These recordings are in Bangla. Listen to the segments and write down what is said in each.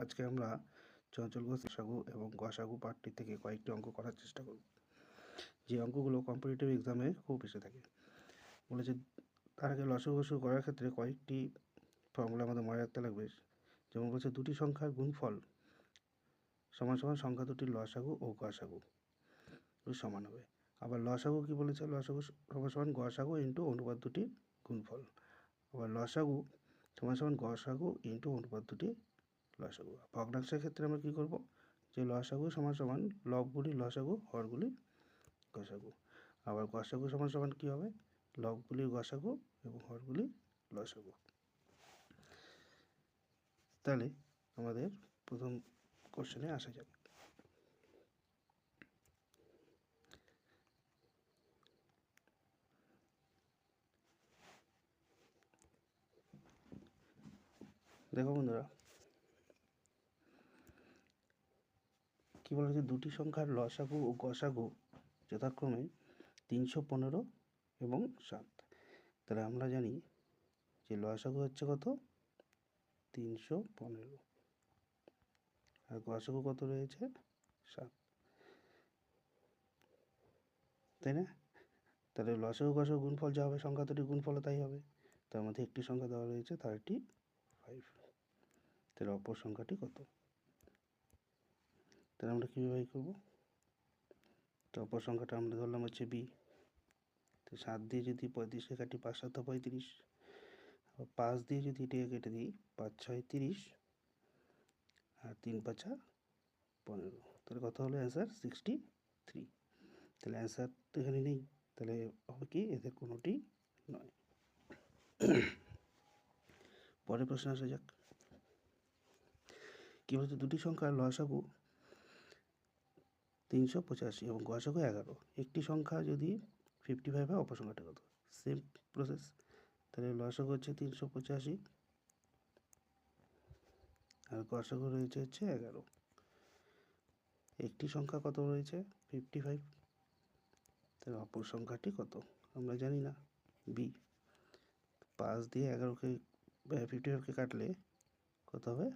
আজকে আমরা চঞ্চল ঘোষ এবং গসাগু পার্টটি থেকে কয়েকটি অঙ্ক করার চেষ্টা করব। যে অঙ্কগুলো কম্পিটিটিভ এক্সামে খুব এসে থাকে। বলেছে, তার আগে লসগু গসু করার ক্ষেত্রে কয়েকটি ফর্মুলা আমাদের মনে রাখতে লাগবে। যেমন বলছে, দুটি সংখ্যার গুণফল সমান সমান সংখ্যা দুটির লসাগু ও গসাগু সমান হবে। আবার লসাগু কি বলেছে? লসাগু সমান সমান গসাগু ইন্টু অনুপাত দুটির গুণফল। আবার লসাগু সমান সমান গসাগু ইন্টু অনুপাত দুটি লসাগু। ভগ্নাংশের ক্ষেত্রে আমরা কী করব? যে লসাগু সমান সমান লবগুলি লসাগু হরগুলি গসাগু। আবার গসাগু সমান সমান কী হবে? লবগুলির গসাগু এবং হরগুলি লসাগু। তাহলে আমাদের প্রথম কোশ্চেনে আসা যাক। দেখো বন্ধুরা কী বলা হচ্ছে দুটি সংখ্যার লসাগু ও গসাগু যথাক্রমে তিনশো পনেরো এবং সাত। তাহলে আমরা জানি যে লসাগু হচ্ছে কত? তিনশো পনেরো। আর গসাগু কত রয়েছে? সাত। তাই না? তাহলে লসাগু, গসাগু গুণফল যা হবে, সংখ্যা দুটি গুণফল তাই হবে। তার মধ্যে একটি সংখ্যা দেওয়া রয়েছে থার্টি ফাইভ তাহলে অপর সংখ্যাটি কত? তাহলে আমরা কীভাবে বাই করব? তো অপর সংখ্যাটা আমরা ধরলাম হচ্ছে বি তো সাত দিয়ে যদি পঁয়ত্রিশকে কাটি পাঁচ সাত পঁয়ত্রিশ। আবার পাঁচ দিয়ে যদি এটাকে কেটে দিই, পাঁচ ছয় তিরিশ। আর তিন পাঁচা পনেরো। তাহলে কত হলো অ্যান্সার সিক্সটি থ্রি তাহলে অ্যান্সার তো এখানে নেই। তাহলে হবে কি? এদের কোনোটি নয়। পরের প্রশ্ন আসা যাক। কী বলছে দুটি সংখ্যার লসাগু তিনশো পঁচাশি এবং গসাগু এগারো। একটি সংখ্যা যদি ফিফটি ফাইভ হয় অপর সংখ্যাটা কত সেম প্রসেস তাহলে লসাগু হচ্ছে তিনশো পঁচাশি আর গসাগু রয়েছে হচ্ছে এগারো। একটি সংখ্যা কত রয়েছে? ফিফটি ফাইভ তাহলে অপর সংখ্যাটি কত? আমরা জানি না। বি পাঁচ দিয়ে এগারোকে ফিফটি ফাইভকে কাটলে কত হবে?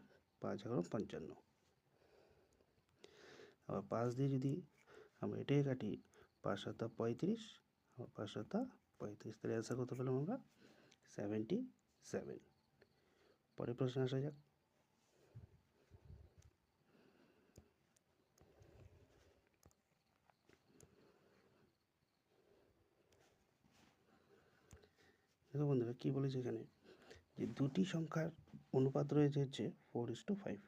পাঁচ এগারো পঞ্চান্ন। আবার পাঁচ দিয়ে যদি আমরা এটাকে কাটি, পাঁচ সাতা পঁয়ত্রিশ, আবার পাঁচ সাতা পঁয়ত্রিশ, তাহলে অ্যান্সার কত পেলাম আমরা সেভেন্টি সেভেন পরের প্রশ্ন আসা যাক। দেখো বন্ধুরা, কী বলেছে এখানে? যে দুটি সংখ্যার অনুপাত রয়েছে হচ্ছে ফোর ইস টু ফাইভ